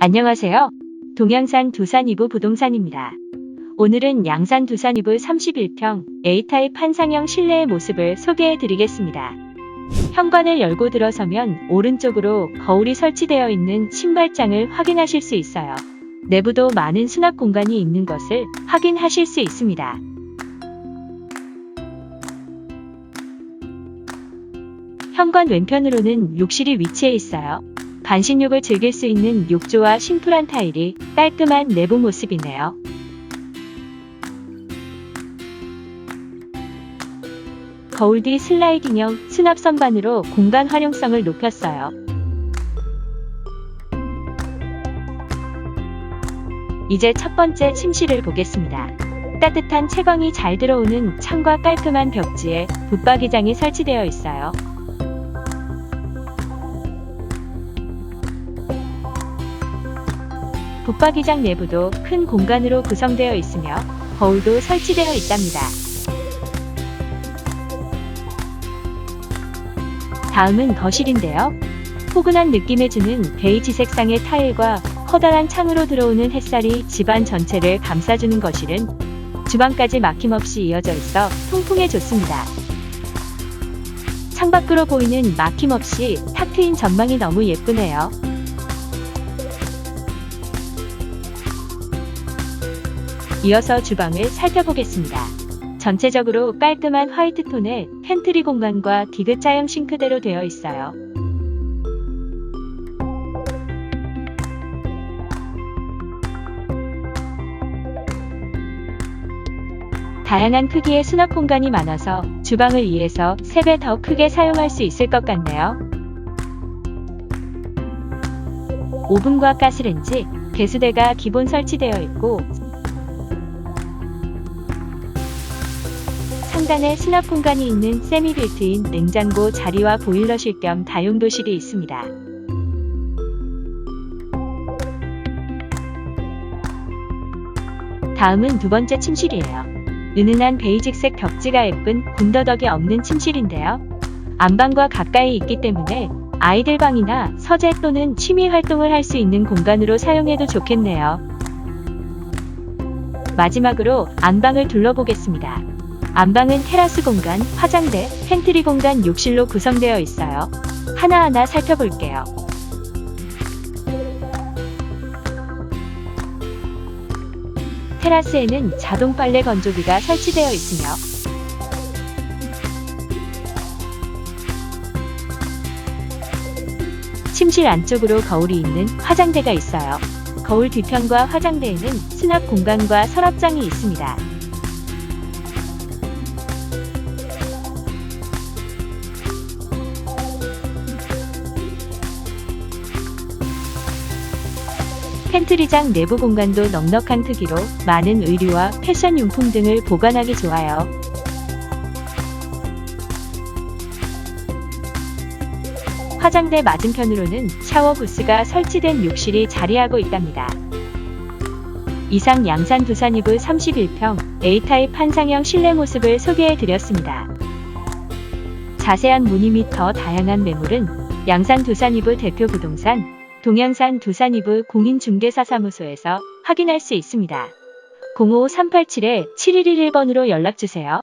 안녕하세요. 동양산 두산 이부 부동산입니다. 오늘은 양산 두산 이부 31평 A타입 한상형 실내의 모습을 소개해 드리겠습니다. 현관을 열고 들어서면 오른쪽으로 거울이 설치되어 있는 신발장을 확인하실 수 있어요. 내부도 많은 수납 공간이 있는 것을 확인하실 수 있습니다. 현관 왼편으로는 욕실이 위치해 있어요. 반신욕을 즐길 수 있는 욕조와 심플한 타일이 깔끔한 내부 모습이네요. 거울 뒤 슬라이딩형 수납 선반으로 공간 활용성을 높였어요. 이제 첫 번째 침실을 보겠습니다. 따뜻한 채광이 잘 들어오는 창과 깔끔한 벽지에 붙박이장이 설치되어 있어요. 붙박이장 내부도 큰 공간으로 구성되어 있으며 거울도 설치되어 있답니다. 다음은 거실인데요. 포근한 느낌을 주는 베이지 색상의 타일과 커다란 창으로 들어오는 햇살이 집안 전체를 감싸주는 거실은 주방까지 막힘없이 이어져 있어 통풍에 좋습니다. 창밖으로 보이는 막힘없이 탁 트인 전망이 너무 예쁘네요. 이어서 주방을 살펴보겠습니다. 전체적으로 깔끔한 화이트 톤의 팬트리 공간과 디귿자형 싱크대로 되어 있어요. 다양한 크기의 수납 공간이 많아서 주방을 2에서 3배 더 크게 사용할 수 있을 것 같네요. 오븐과 가스렌지, 배수대가 기본 설치되어 있고 상단에 수납 공간이 있는 세미 빌트인 냉장고 자리와 보일러실 겸 다용도실이 있습니다. 다음은 두 번째 침실이에요. 은은한 베이직색 벽지가 예쁜 군더더기 없는 침실인데요. 안방과 가까이 있기 때문에 아이들 방이나 서재 또는 취미 활동을 할 수 있는 공간으로 사용해도 좋겠네요. 마지막으로 안방을 둘러보겠습니다. 안방은 테라스 공간, 화장대, 팬트리 공간, 욕실로 구성되어 있어요. 하나하나 살펴볼게요. 테라스에는 자동 빨래 건조기가 설치되어 있으며 침실 안쪽으로 거울이 있는 화장대가 있어요. 거울 뒤편과 화장대에는 수납 공간과 서랍장이 있습니다. 팬트리장 내부 공간도 넉넉한 크기로 많은 의류와 패션 용품 등을 보관하기 좋아요. 화장대 맞은편으로는 샤워 부스가 설치된 욕실이 자리하고 있답니다. 이상 양산 두산 이브 31평 A타입 한상형 실내 모습을 소개해 드렸습니다. 자세한 문의 및 더 다양한 매물은 양산 두산 이브 대표 부동산 동양산 두산 이브 공인중개사사무소에서 확인할 수 있습니다. 05387-7111번으로 연락주세요.